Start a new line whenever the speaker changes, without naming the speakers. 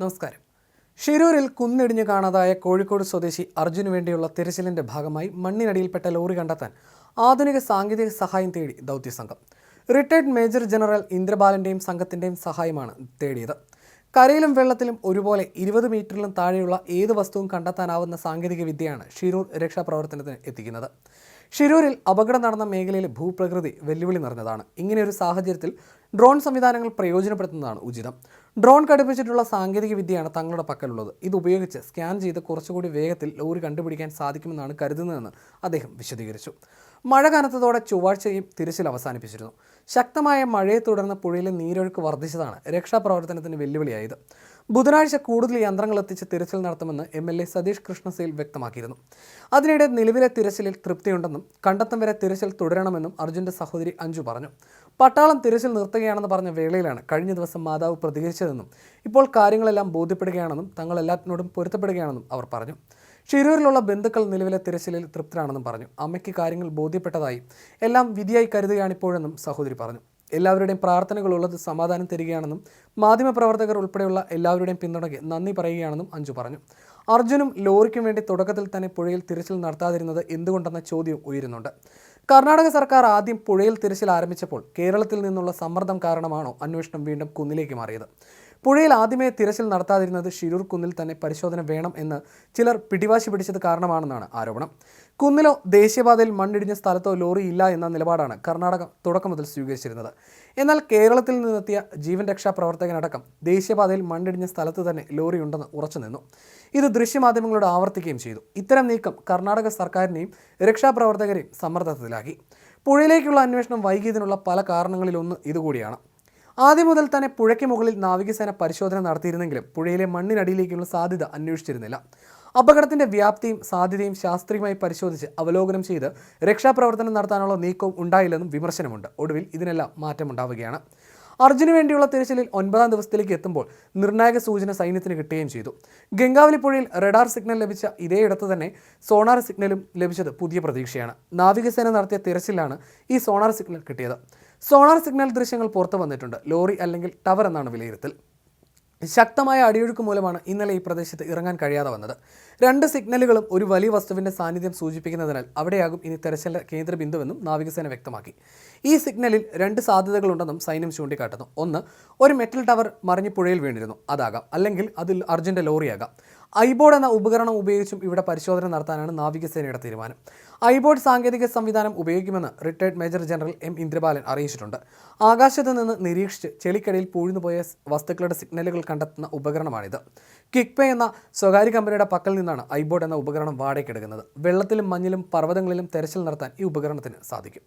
നമസ്കാരം. ഷിരൂരിൽ കുന്നിടിഞ്ഞു കാണാതായ കോഴിക്കോട് സ്വദേശി അർജുന് വേണ്ടിയുള്ള തിരച്ചിലിന്റെ ഭാഗമായി മണ്ണിനടിയിൽപ്പെട്ട ലോറി കണ്ടെത്താൻ ആധുനിക സാങ്കേതിക സഹായം തേടി ദൗത്യസംഘം. റിട്ടയർഡ് മേജർ ജനറൽ ഇന്ദ്രബാലന്റെയും സംഘത്തിന്റെയും സഹായമാണ് തേടിയത്. കരയിലും വെള്ളത്തിലും ഒരുപോലെ ഇരുപത് മീറ്ററിലും താഴെയുള്ള ഏത് വസ്തുവും കണ്ടെത്താനാവുന്ന സാങ്കേതിക വിദ്യയാണ് ഷിരൂർ രക്ഷാപ്രവർത്തനത്തിന് എത്തിക്കുന്നത്. ഷിരൂരിൽ അപകടം നടന്ന മേഖലയിലെ ഭൂപ്രകൃതി വെല്ലുവിളി നിറഞ്ഞതാണ്. ഇങ്ങനെയൊരു സാഹചര്യത്തിൽ ഡ്രോൺ സംവിധാനങ്ങൾ പ്രയോജനപ്പെടുത്തുന്നതാണ് ഉചിതം. ഡ്രോൺ ഘടിപ്പിച്ചിട്ടുള്ള സാങ്കേതിക വിദ്യയാണ് തങ്ങളുടെ പക്കലുള്ളത്. ഇത് ഉപയോഗിച്ച് സ്കാൻ ചെയ്ത് കുറച്ചുകൂടി വേഗത്തിൽ ലോറി കണ്ടുപിടിക്കാൻ സാധിക്കുമെന്നാണ് കരുതുന്നതെന്ന് അദ്ദേഹം വിശദീകരിച്ചു. മഴ കനത്തതോടെ ചൊവ്വാഴ്ചയും തിരച്ചിൽ അവസാനിപ്പിച്ചിരുന്നു. ശക്തമായ മഴയെ തുടർന്ന് പുഴയിലെ നീരൊഴുക്ക് വർദ്ധിച്ചതാണ് രക്ഷാപ്രവർത്തനത്തിന് വെല്ലുവിളിയായത്. ബുധനാഴ്ച കൂടുതൽ യന്ത്രങ്ങൾ എത്തിച്ച് തിരച്ചിൽ നടത്തുമെന്ന് എം എൽ എ സതീഷ് കൃഷ്ണസേൽ വ്യക്തമാക്കിയിരുന്നു. അതിനിടെ നിലവിലെ തിരച്ചിലിൽ തൃപ്തിയുണ്ടെന്നും കണ്ടെത്തം വരെ തിരച്ചിൽ തുടരണമെന്നും അർജുന്റെ സഹോദരി അഞ്ജു പറഞ്ഞു. പട്ടാളം തിരച്ചിൽ നിർത്തുകയാണെന്ന് പറഞ്ഞ വേളയിലാണ് കഴിഞ്ഞ ദിവസം മാതാവ് പ്രതികരിച്ചതെന്നും ഇപ്പോൾ കാര്യങ്ങളെല്ലാം ബോധ്യപ്പെടുകയാണെന്നും തങ്ങൾ എല്ലാത്തിനോടും പൊരുത്തപ്പെടുകയാണെന്നും അവർ പറഞ്ഞു. ഷിരൂരിലുള്ള ബന്ധുക്കൾ നിലവിലെ തിരച്ചിലിൽ തൃപ്തരാണെന്നും പറഞ്ഞു. അമ്മയ്ക്ക് കാര്യങ്ങൾ ബോധ്യപ്പെട്ടതായി എല്ലാം വിധിയായി കരുതുകയാണിപ്പോഴെന്നും സഹോദരി പറഞ്ഞു. എല്ലാവരുടെയും പ്രാർത്ഥനകളുള്ളത് സമാധാനം തരികയാണെന്നും മാധ്യമപ്രവർത്തകർ ഉൾപ്പെടെയുള്ള എല്ലാവരുടെയും പിന്തുണയ്ക്ക് നന്ദി പറയുകയാണെന്നും അഞ്ജു പറഞ്ഞു. അർജുനും ലോറിക്കും വേണ്ടി തുടക്കത്തിൽ തന്നെ പുഴയിൽ തിരച്ചിൽ നടത്താതിരുന്നത് എന്തുകൊണ്ടെന്ന ചോദ്യം ഉയരുന്നുണ്ട്. കർണാടക സർക്കാർ ആദ്യം പുഴയിൽ തിരച്ചിൽ ആരംഭിച്ചപ്പോൾ കേരളത്തിൽ നിന്നുള്ള സമ്മർദ്ദം കാരണമാണോ അന്വേഷണം വീണ്ടും കുന്നിലേക്ക് മാറിയത്? പുഴയിൽ ആദ്യമേ തിരച്ചിൽ നടത്താതിരുന്നത് ഷിരൂർ കുന്നിൽ തന്നെ പരിശോധന വേണം എന്ന് ചിലർ പിടിവാശി പിടിച്ചത് കാരണമാണെന്നാണ് ആരോപണം. കുന്നിലോ ദേശീയപാതയിൽ മണ്ണിടിഞ്ഞ സ്ഥലത്തോ ലോറി ഇല്ല എന്ന നിലപാടാണ് കർണാടക തുടക്കം മുതൽ സ്വീകരിച്ചിരുന്നത്. എന്നാൽ കേരളത്തിൽ നിന്നെത്തിയ ജീവൻ രക്ഷാ പ്രവർത്തകനടക്കം ദേശീയപാതയിൽ മണ്ണിടിഞ്ഞ സ്ഥലത്ത് തന്നെ ലോറി ഉണ്ടെന്ന് ഉറച്ചു നിന്നു. ഇത് ദൃശ്യമാധ്യമങ്ങളോട് ആവർത്തിക്കുകയും ചെയ്തു. ഇത്തരം നീക്കം കർണാടക സർക്കാരിനെയും രക്ഷാപ്രവർത്തകരെയും സമ്മർദ്ദത്തിലാക്കി. പുഴയിലേക്കുള്ള അന്വേഷണം വൈകിയതിനുള്ള പല കാരണങ്ങളിലൊന്ന് ഇതുകൂടിയാണ്. ആദ്യം മുതൽ തന്നെ പുഴയ്ക്ക് മുകളിൽ നാവികസേന പരിശോധന നടത്തിയിരുന്നെങ്കിലും പുഴയിലെ മണ്ണിനടിയിലേക്കുള്ള സാധ്യത അന്വേഷിച്ചിരുന്നില്ല. അപകടത്തിന്റെ വ്യാപ്തിയും സാധ്യതയും ശാസ്ത്രീയമായി പരിശോധിച്ച് അവലോകനം ചെയ്ത് രക്ഷാപ്രവർത്തനം നടത്താനുള്ള നീക്കവും ഉണ്ടായില്ലെന്നും വിമർശനമുണ്ട്. ഒടുവിൽ ഇതിനെല്ലാം മാറ്റമുണ്ടാവുകയാണ്. അർജുന് വേണ്ടിയുള്ള തിരച്ചിലിൽ ഒൻപതാം ദിവസത്തിലേക്ക് എത്തുമ്പോൾ നിർണായക സൂചന സൈന്യത്തിന് കിട്ടുകയും ചെയ്തു. ഗംഗാവലി പുഴയിൽ റഡാർ സിഗ്നൽ ലഭിച്ച ഇതേയിടത്ത് തന്നെ സോണാർ സിഗ്നലും ലഭിച്ചത് പുതിയ പ്രതീക്ഷയാണ്. നാവികസേന നടത്തിയ തിരച്ചിലാണ് ഈ സോണാർ സിഗ്നൽ കിട്ടിയത്. സോണാർ സിഗ്നൽ ദൃശ്യങ്ങൾ പുറത്തു വന്നിട്ടുണ്ട്. ലോറി അല്ലെങ്കിൽ ടവർ എന്നാണ് വിലയിരുത്തൽ. ശക്തമായ അടിയൊഴുക്ക് മൂലമാണ് ഇന്നലെ ഈ പ്രദേശത്ത് ഇറങ്ങാൻ കഴിയാതെ വന്നത്. രണ്ട് സിഗ്നലുകളും ഒരു വലിയ വസ്തുവിന്റെ സാന്നിധ്യം സൂചിപ്പിക്കുന്നതിനാൽ അവിടെയാകും ഇനി തെരച്ചിലിന്റെ കേന്ദ്രബിന്ദുവെന്നും നാവികസേന വ്യക്തമാക്കി. ഈ സിഗ്നലിൽ രണ്ട് സാധ്യതകളുണ്ടെന്നും സൈന്യം ചൂണ്ടിക്കാട്ടുന്നു. ഒന്ന് ഒരു മെറ്റൽ ടവർ മറിഞ്ഞ് പുഴയിൽ വീണിരുന്നു. അതാകാം. അല്ലെങ്കിൽ അതിൽ അർജുന്റെ ലോറിയാകാം. ഐബോർഡ് എന്ന ഉപകരണം ഉപയോഗിച്ചും ഇവിടെ പരിശോധന നടത്താനാണ് നാവികസേനയുടെ തീരുമാനം. ഐബോർഡ് സാങ്കേതിക സംവിധാനം ഉപയോഗിക്കുമെന്ന് retired major general M Indrabalan അറിയിച്ചിട്ടുണ്ട്. ആകാശത്ത് നിന്ന് നിരീക്ഷിച്ച് ചെളിക്കടിയിൽ പൂഴ്ന്നുപോയ വസ്തുക്കളുടെ സിഗ്നലുകൾ കണ്ടെത്തുന്ന ഉപകരണമാണിത്. കിക്പേ എന്ന സ്വകാര്യ കമ്പനിയുടെ പക്കൽ നിന്നാണ് ഐബോർഡ് എന്ന ഉപകരണം വാടകയ്ക്കെടുക്കുന്നത്. വെള്ളത്തിലും മഞ്ഞിലും പർവതങ്ങളിലും തെരച്ചിൽ നടത്താൻ ഈ ഉപകരണത്തിന് സാധിക്കും.